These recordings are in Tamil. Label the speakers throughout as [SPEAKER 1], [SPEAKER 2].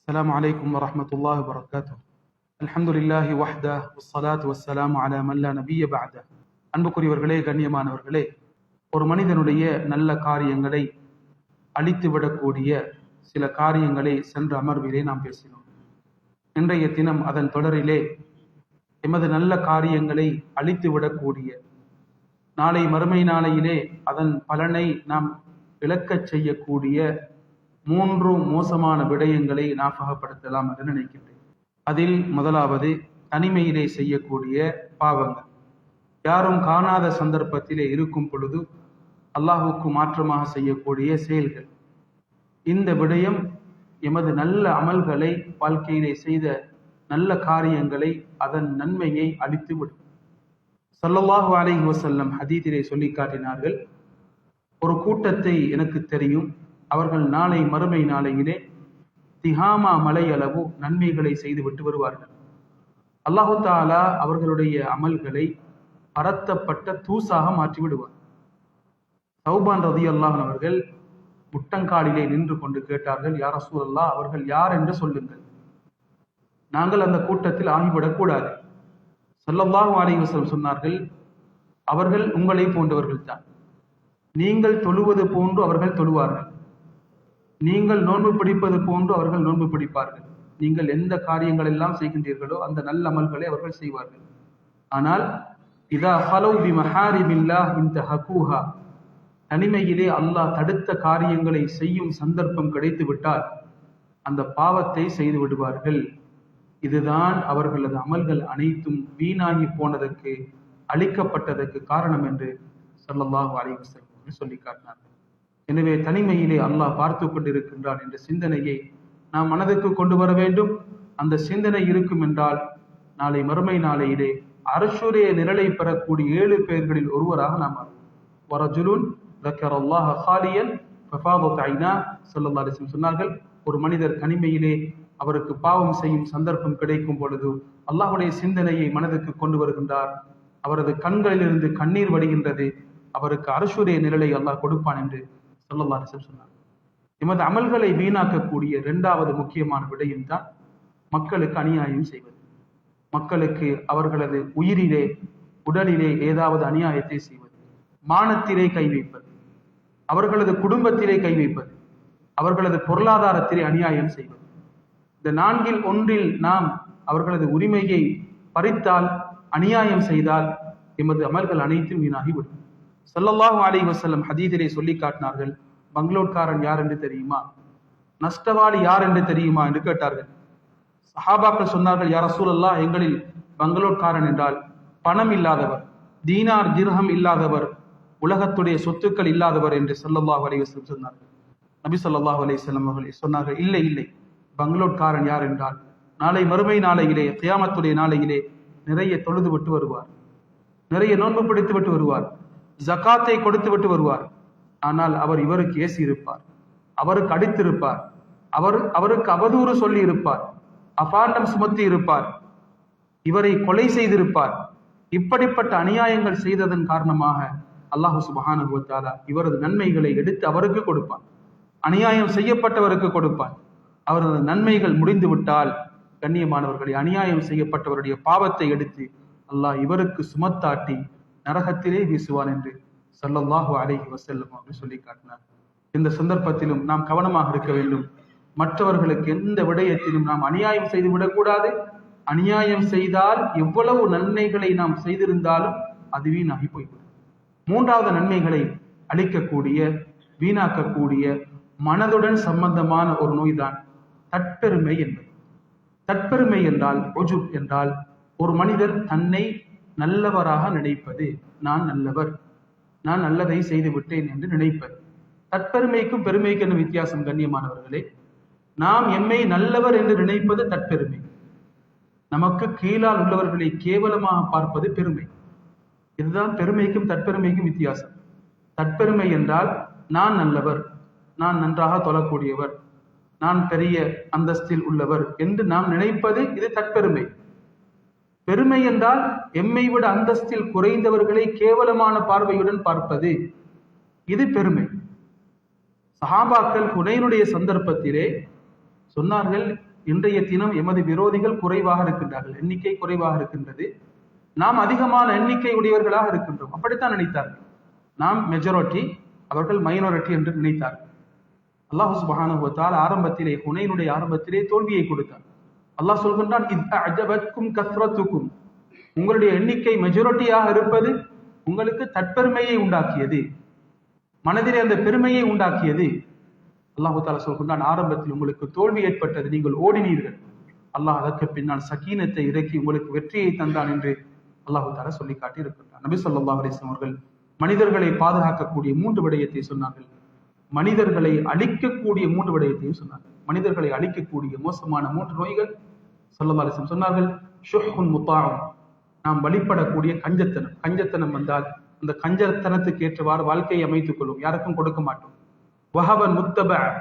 [SPEAKER 1] السلام عليكم ورحمة الله وبركاته الحمد لله وحده والصلاة والسلام على من لا نبي بعده அன்புக்குரியவர்களே கண்ணியமானவர்களே ஒரு மனிதனுடைய நல்ல காரியங்களை அழித்துவிடக்கூடிய சில காரியங்களை சென்ற அமர்விலே நாம் பேசினோம் இன்றைய தினம் அதன் தொடரிலே எமது நல்ல காரியங்களை அழித்துவிடக்கூடிய நாளை மறுமை நாளையிலே அதன் பலனை நாம் இழக்கச் செய்யக்கூடிய மூன்று மோசமான விடயங்களை ஞாபகப்படுத்தலாம் என்று நினைக்கின்றேன். அதில் முதலாவது தனிமையிலே செய்யக்கூடிய பாவங்கள். யாரும் காணாத சந்தர்ப்பத்திலே இருக்கும் பொழுது அல்லாஹுக்கு மாற்றமாக செய்யக்கூடிய செயல்கள். இந்த விடயம் எமது நல்ல அமல்களை வாழ்க்கையிலே செய்த நல்ல காரியங்களை அதன் நன்மையை அளித்துவிடும் சல்லல்லாஹு அலைஹி வசல்லம் ஹதீதிலே சொல்லி காட்டினார்கள் ஒரு கூட்டத்தை எனக்கு தெரியும் அவர்கள் நாளை மறுமை நாளையிலே திஹாமா மலை அளவு நன்மைகளை செய்து விட்டு வருவார்கள். அல்லாஹு தாலா அவர்களுடைய அமல்களை பரத்தப்பட்ட தூசாக மாற்றி விடுவார். சௌபான் ரதி அல்லாஹன் அவர்கள் முட்டங்காலிலே நின்று கொண்டு கேட்டார்கள் யார் ரசூலல்லா அவர்கள் யார் என்று சொல்லுங்கள். நாங்கள் அந்த கூட்டத்தில் ஆகிவிடக்கூடாது ஸல்லல்லாஹு அலைஹி சொன்னார்கள் அவர்கள் உங்களை போன்றவர்கள் தான் நீங்கள் தொழுவது போன்று அவர்கள் தொழுவார்கள். நீங்கள் நோன்பு பிடிப்பது போன்று அவர்கள் நோன்பு பிடிப்பார்கள். நீங்கள் எந்த காரியங்கள் எல்லாம் செய்கின்றீர்களோ அந்த நல்ல அமல்களை அவர்கள் செய்வார்கள். ஆனால் இதா ஹலோ பி மஹாரிபில்லா இந்த ஹகூஹா தனிமையிலே அல்லாஹ் தடுத்த காரியங்களை செய்யும் சந்தர்ப்பம் கிடைத்து விட்டால் அந்த பாவத்தை செய்து விடுவார்கள். இதுதான் அவர்களது அமல்கள் அனைத்தும் வீணாகி போனதற்கு அளிக்கப்பட்டதற்கு காரணம் என்று ஸல்லல்லாஹு அலைஹி வஸல்லம் சொல்லி காட்டினார்கள். எனவே தனிமையிலே அல்லாஹ் பார்த்து கொண்டிருக்கின்றான் என்ற சிந்தனையை நாம் மனதுக்கு கொண்டு வர வேண்டும். அந்த சிந்தனை இருக்கும் என்றால் நாளை மறுமை நாளையிலே அரசுரிய நிரலை பெறக்கூடிய ஏழு பேர்களில் ஒருவராக நாம் வரஜுலுன் தக்கர் சொன்னார்கள் ஒரு மனிதர் தனிமையிலே அவருக்கு பாவம் செய்யும் சந்தர்ப்பம் கிடைக்கும் பொழுது அல்லாஹுடைய சிந்தனையை மனதுக்கு கொண்டு வருகின்றார். அவரது கண்களிலிருந்து கண்ணீர் வடிகின்றது. அவருக்கு அரசுடைய நிழலை அல்லாஹ் கொடுப்பான் என்று ஸல்லல்லாஹு சொன்னாங்க. எமது அமல்களை வீணாக்கக்கூடிய இரண்டாவது முக்கியமான விடயம் தான் மக்களுக்கு அநியாயம் செய்வது. மக்களுக்கு அவர்களது உயிரிலே உடலிலே ஏதாவது அநியாயத்தை செய்வது. மானத்திலே கை வைப்பது. அவர்களது குடும்பத்திலே கை வைப்பது. அவர்களது பொருளாதாரத்திலே அநியாயம் செய்வது. இந்த நான்கில் ஒன்றில் நாம் அவர்களது உரிமையை பறித்தால் அநியாயம் செய்தால் எமது அமல்கள் அனைத்தும் வீணாகிவிடும். ஸல்லல்லாஹு அலி வசல்லம் ஹதீதிலே சொல்லி காட்டினார்கள் பங்களூர்காரன் யார் என்று தெரியுமா? நஷ்டவாளி யார் என்று தெரியுமா? என்று கேட்டார்கள். சஹாபாக்கள் சொன்னார்கள் யார் ரசூலல்லா எங்களில் பங்களூர்காரன் என்றால் பணம் இல்லாதவர் தீனார் திர்ஹம் இல்லாதவர் உலகத்துடைய சொத்துக்கள் இல்லாதவர் என்று ஸல்லல்லாஹு அலைஹி வஸல்லம் சொன்னார்கள். நபி ஸல்லல்லாஹு அலைஹி அவர்கள் சொன்னார்கள் இல்லை இல்லை பங்களூர்காரன் யார் என்றால் நாளை மறுமை நாளையிலே கியாமத்துடைய நாளையிலே நிறைய தொழுது விட்டு வருவார் நிறைய நோன்பு பிடித்து விட்டு வருவார் ஜகாத்தை கொடுத்து விட்டு வருவார். ஆனால் அவர் இவருக்கு ஏசி இருப்பார். அவருக்கு அடித்திருப்பார். அவர் அவருக்கு அவதூறு சொல்லி இருப்பார் அபாண்டம் சுமத்தி இருப்பார் இவரை கொலை செய்திருப்பார். இப்படிப்பட்ட அநியாயங்கள் செய்ததன் காரணமாக அல்லாஹு சுபஹானஹு இவரது நன்மைகளை எடுத்து அவருக்கு கொடுப்பான். அநியாயம் செய்யப்பட்டவருக்கு கொடுப்பான். அவரது நன்மைகள் முடிந்து விட்டால் கண்ணியமானவர்களை அநியாயம் செய்யப்பட்டவருடைய பாவத்தை எடுத்து அல்லாஹ் இவருக்கு சுமத்தாட்டி நரகத்திலே வீசுவான் என்று சொல்லல்லாஹு அலைஹி வஸல்லம் என்று சொல்லி காட்டினார். இந்த சந்தர்ப்பத்திலும் நாம் கவனமாக இருக்க வேண்டும். மற்றவர்களுக்கு எந்த விடயத்திலும் நாம் அநியாயம் செய்து விடக்கூடாது அநியாயம் செய்தால் எவ்வளவு நன்மைகளை நாம் செய்திருந்தாலும் அது வீணாகி போய்விடும். மூன்றாவது நன்மைகளை அளிக்கக்கூடிய வீணாக்கக்கூடிய மனதுடன் சம்பந்தமான ஒரு நோய்தான் தற்பெருமை என்பது. தற்பெருமை என்றால் ஒஜு என்றால் ஒரு மனிதர் தன்னை நல்லவராக நினைப்பது நான் நல்லவர். நான் நல்லதை செய்து விட்டேன் என்று நினைப்பது. தற்பெருமைக்கும் பெருமைக்கும் என்ன வித்தியாசம் கண்ணியமானவர்களே? நாம் எம்மை நல்லவர் என்று நினைப்பது தற்பெருமை. நமக்கு கீழால் உள்ளவர்களை கேவலமாக பார்ப்பது பெருமை. இதுதான் பெருமைக்கும் தற்பெருமைக்கும் வித்தியாசம். தற்பெருமை என்றால் நான் நல்லவர் நான் நன்றாக தொழக்கூடியவர் நான் பெரிய அந்தஸ்தில் உள்ளவர் என்று நாம் நினைப்பது இது தற்பெருமை. பெருமை என்றால் எம்மை விட அந்தஸ்தில் குறைந்தவர்களை கேவலமான பார்வையுடன் பார்ப்பது. இது பெருமை. சஹாபாக்கள் குனையினுடைய சந்தர்ப்பத்திலே சொன்னார்கள் இன்றைய தினம் எமது விரோதிகள் குறைவாக இருக்கின்றார்கள். எண்ணிக்கை குறைவாக இருக்கின்றது. நாம் அதிகமான எண்ணிக்கை உடையவர்களாக இருக்கின்றோம். அப்படித்தான் நினைத்தார்கள். நாம் மெஜாரிட்டி அவர்கள் மைனாரிட்டி என்று நினைத்தார்கள். அல்லாஹு சுபஹானுவத்தால் ஆரம்பத்திலே குனையினுடைய ஆரம்பத்திலே தோல்வியை கொடுத்தார் அல்லாஹ் சொல்கின்றான் கத்ரத்துக்கும். உங்களுடைய எண்ணிக்கை மெஜாரிட்டியாக இருப்பது உங்களுக்கு தற்பெருமையை உண்டாக்கியது. மனதிலே அந்த பெருமையை உண்டாக்கியது. அல்லாஹு தாலா சொல்கின்றான் ஆரம்பத்தில் உங்களுக்கு தோல்வி ஏற்பட்டது நீங்கள் ஓடினீர்கள். அல்லாஹ் அதற்கு பின்னால் சகீனத்தை இறக்கி உங்களுக்கு வெற்றியை தந்தான் என்று அல்லாஹு தாலா சொல்லி காட்டி இருக்கின்றார் நபி சொல்லா அவர்கள் மனிதர்களை பாதுகாக்கக்கூடிய மூன்று விடயத்தை சொன்னார்கள். மனிதர்களை அழிக்கக்கூடிய மூன்று விடயத்தையும் சொன்னார்கள் மனிதர்களை அழிக்கக்கூடிய மோசமான மூன்று நோய்கள் ஸல்லல்லாஹு சொன்னார்கள். ஷுஹுன் முத்தாகம் நாம் வழிபடக்கூடிய கஞ்சத்தனம். கஞ்சத்தனம் வந்தால் அந்த கஞ்சத்தனத்துக்கு ஏற்றவாறு வாழ்க்கையை அமைத்துக் கொள்ளும். யாருக்கும் கொடுக்க மாட்டோம். வஹவன் முத்தப.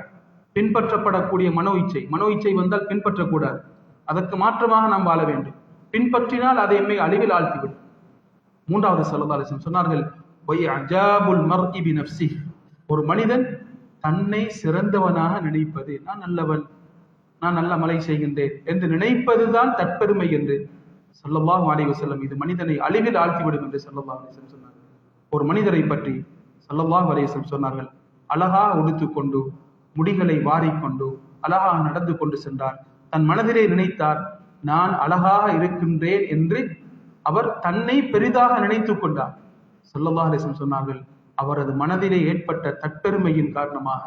[SPEAKER 1] பின்பற்றப்படக்கூடிய மனோ இச்சை. மனோ இச்சை வந்தால் பின்பற்றக்கூடாது. அதற்கு மாற்றமாக நாம் வாழ வேண்டும். பின்பற்றினால் அதை எம்மை அழிவில் ஆழ்த்திவிடும். மூன்றாவது சல்லல்லாஹு சொன்னார்கள் "வய் அஜாபுல் மர்இ பினஃப்ஸிஹ்." ஒரு மனிதன் தன்னை சிறந்தவனாக நினைப்பது நான் நல்லவன் நான் நல்ல மலை செய்கின்றேன் என்று நினைப்பதுதான் தற்பெருமை என்று ஸல்லல்லாஹு அலைஹி செல்லம் இது மனிதனை அழிவில் ஆழ்த்திவிடும் என்று ஸல்லல்லாஹு சொன்னார்கள். ஒரு மனிதரை பற்றி ஸல்லல்லாஹு அலைஹி சொன்னார்கள் அழகாக உடுத்துக்கொண்டு முடிகளை வாரிக்கொண்டு அழகாக நடந்து கொண்டு சென்றார். தன் மனதிலே நினைத்தார் நான் அழகாக இருக்கின்றேன் என்று அவர் தன்னை பெரிதாக நினைத்து கொண்டார். ஸல்லல்லாஹு அலைஹி சொன்னார்கள் அவரது மனதிலே ஏற்பட்ட தற்பெருமையின் காரணமாக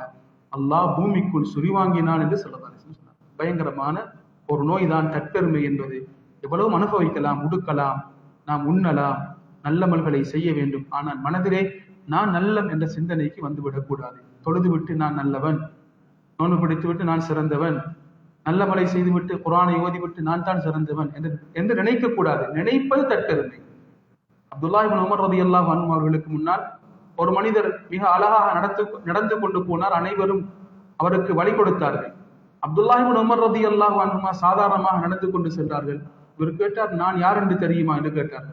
[SPEAKER 1] அல்லாஹ் பூமிக்குள் சுரிவாங்கினான் என்று ஸல்லல்லாஹு சொன்னார். பயங்கரமான ஒரு நோய்தான் தற்பெருமை என்பது. எவ்வளவு அனுபவிக்கலாம் உடுக்கலாம் நாம் உண்ணலாம் நல்லமல்களை செய்ய வேண்டும். ஆனால் மனதிலே நான் நல்லம் என்ற சிந்தனைக்கு வந்துவிடக்கூடாது. தொழுதுவிட்டு நான் நல்லவன். நோன்பு பிடித்துவிட்டு நான் சிறந்தவன். நல்ல மலை செய்துவிட்டு குரானை ஓதிவிட்டு நான் தான் சிறந்தவன் என்று என்று நினைக்கக்கூடாது. நினைப்பது தற்பெருமை அப்துல்லாஹிபின் உமர் ரதி அல்லாஹ் அவர்களுக்கு முன்னால் ஒரு மனிதர் மிக அழகாக நடத்து நடந்து கொண்டு போனார். அனைவரும் அவருக்கு வழி கொடுத்தார்கள். அப்துல்லாஹிபின் உமர் ரதி அல்லாஹ் அனுமா சாதாரணமாக நடந்து கொண்டு சென்றார்கள். இவர் கேட்டார் நான் யார் என்று தெரியுமா? என்று கேட்டார்.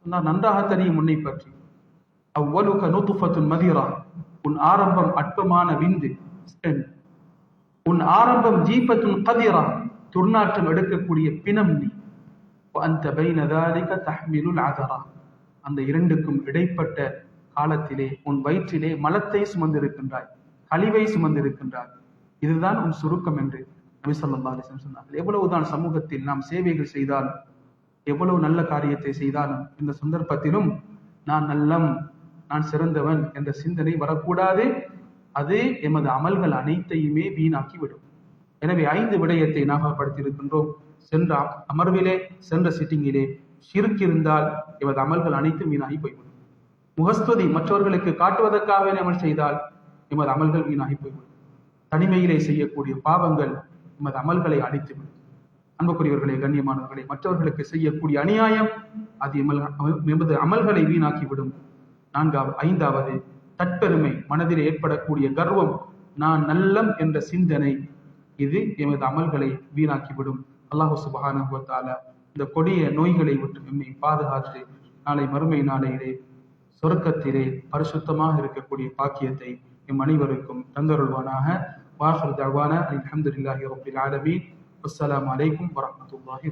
[SPEAKER 1] சொன்னார் நன்றாக தெரியும் உன்னை பற்றி. அவ்வளுக நூத்துஃபத்துன் மதிரா. உன் ஆரம்பம் அற்பமான விந்து உன் ஆரம்பம் ஜீபத்துன் கதிரா. துர்நாற்றம் எடுக்கக்கூடிய பிணம் நீ. அந்த பைனதாலிக தஹ்மிலுல் அதரா. அந்த இரண்டுக்கும் இடைப்பட்ட காலத்திலே உன் வயிற்றிலே மலத்தை சுமந்திருக்கின்றாய் கழிவை சுமந்திருக்கின்றாய். இதுதான் உன் சுருக்கம் என்று நபி ஸல்லல்லாஹு சொன்னார்கள். எவ்வளவுதான் சமூகத்தில் நாம் சேவைகள் செய்தாலும் எவ்வளவு நல்ல காரியத்தை செய்தாலும் இந்த சந்தர்ப்பத்திலும் நான் நல்லம் நான் சிறந்தவன் என்ற சிந்தனை வரக்கூடாது. அது எமது அமல்கள் அனைத்தையுமே வீணாக்கி விடும் எனவே ஐந்து விடயத்தை ஞாபகப்படுத்தியிருக்கின்றோம். சென்ற அமர்விலே சென்ற சிட்டிங்கிலே சிறுக்கிருந்தால் இருந்தால் எமது அமல்கள் அனைத்தும் வீணாகி போய்விடும். முகஸ்துதி மற்றவர்களுக்கு காட்டுவதற்காகவே அமல் செய்தால் எமது அமல்கள் வீணாகி போய்விடும் தனிமையிலே செய்யக்கூடிய பாவங்கள் எமது அமல்களை அழித்துவிடும். அன்புக்குரியவர்களை கண்ணியமானவர்களை மற்றவர்களுக்கு செய்யக்கூடிய அநியாயம் அது எமல் எமது அமல்களை வீணாக்கிவிடும். நான்காவது ஐந்தாவது தற்பெருமை மனதில் ஏற்படக்கூடிய கர்வம் நான் நல்லம் என்ற சிந்தனை இது எமது அமல்களை வீணாக்கிவிடும். அல்லாஹு சுபஹானுவத்தால இந்த கொடிய நோய்களை விட்டு எம்மை பாதுகாத்து நாளை மறுமை நாளையிலே சொர்க்கத்திலே பரிசுத்தமாக இருக்கக்கூடிய பாக்கியத்தை எம் அனைவருக்கும் தந்தருள்வானாக. வாஹர் தவானா அல்ஹம்துலில்லாஹி ரபுல் ஆலமீன். அஸ்லாம் அலைக்கும் வரமத்துல்லாஹி